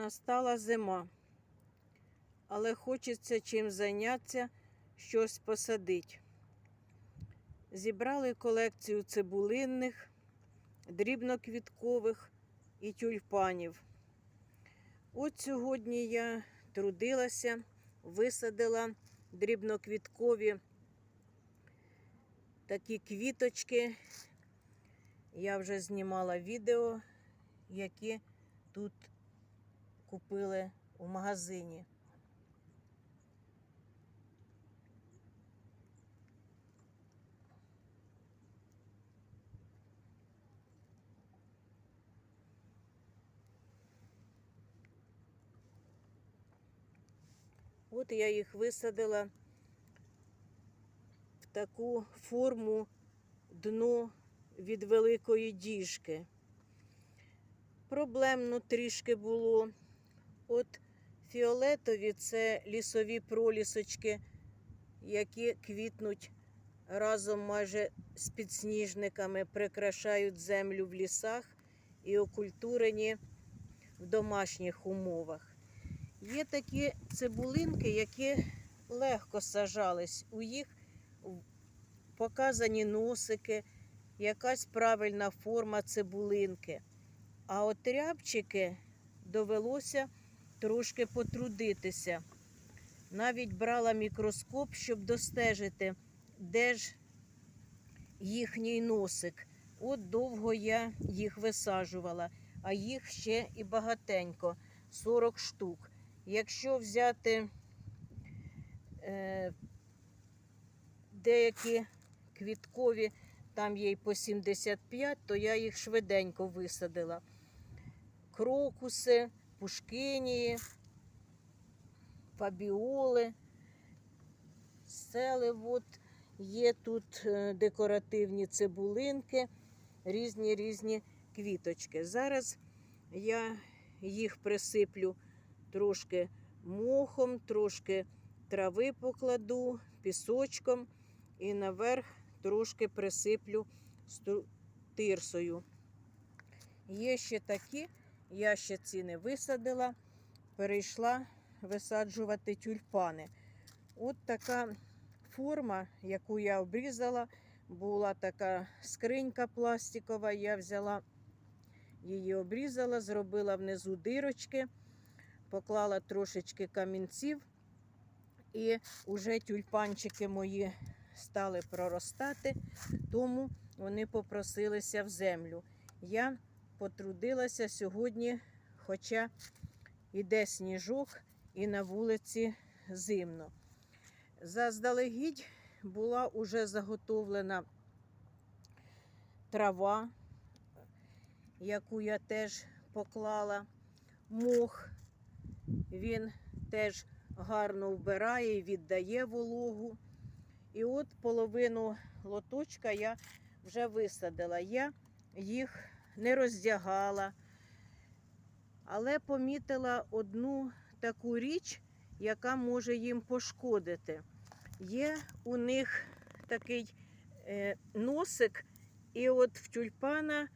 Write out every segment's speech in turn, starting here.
Настала зима, але хочеться чим зайнятися, щось посадити. Зібрали колекцію цибулинних, дрібноквіткових і тюльпанів. От сьогодні я трудилася, висадила дрібноквіткові такі квіточки. Я вже знімала відео, які тут купили у магазині. От я їх висадила в таку форму дно від великої діжки. Проблемно трішки було. От фіолетові це лісові пролісочки, які квітнуть разом майже з підсніжниками, прикрашають землю в лісах і окультурені в домашніх умовах. Є такі цибулинки, які легко сажались. У їх показані носики, якась правильна форма цибулинки. А от рябчики довелося трошки потрудитися. Навіть брала мікроскоп, щоб достежити, де ж їхній носик. От довго я їх висаджувала, а їх ще і багатенько 40 штук. Якщо взяти е, деякі квіткові, там є й по 75, то я їх швиденько висадила. Крокуси, пушкинії, фабіоли, сели. От є тут е, декоративні цибулинки, різні різні квіточки. Зараз я їх присиплю трошки мохом, трошки трави покладу, пісочком і наверх трошки присиплю тирсою. Є ще такі, я ще ці не висадила, перейшла висаджувати тюльпани. От така форма, яку я обрізала, була така скринька пластикова, я взяла. Її обрізала, зробила внизу дирочки, поклала трошечки камінців, і вже тюльпанчики мої стали проростати, тому вони попросилися в землю. Я потрудилася сьогодні, хоча йде сніжок і на вулиці зимно. Заздалегідь була уже заготовлена трава яку я теж поклала. Мох, він теж гарно вбирає і віддає вологу. І от половину лоточка я вже висадила. Я їх не роздягала, але помітила одну таку річ, яка може їм пошкодити. Є у них такий е, носик, і от в тюльпана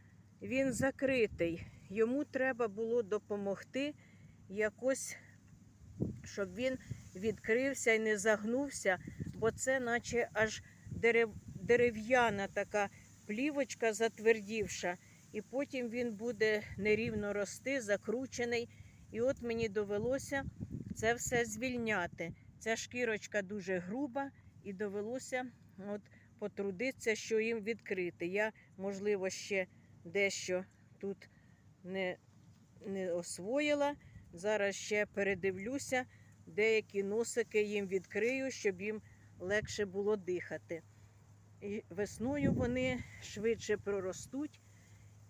він закритий. Йому треба було допомогти якось, щоб він відкрився і не загнувся, бо це, наче аж дерев'яна така плівочка затвердівша, і потім він буде нерівно рости, закручений. І от мені довелося це все звільняти. Ця шкірочка дуже груба, і довелося от потрудитися, що їм відкрити. Я, можливо, ще дещо тут не, не освоїла. Зараз ще передивлюся, деякі носики їм відкрию, щоб їм легше було дихати. І весною вони швидше проростуть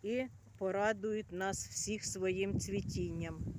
і порадують нас всіх своїм цвітінням.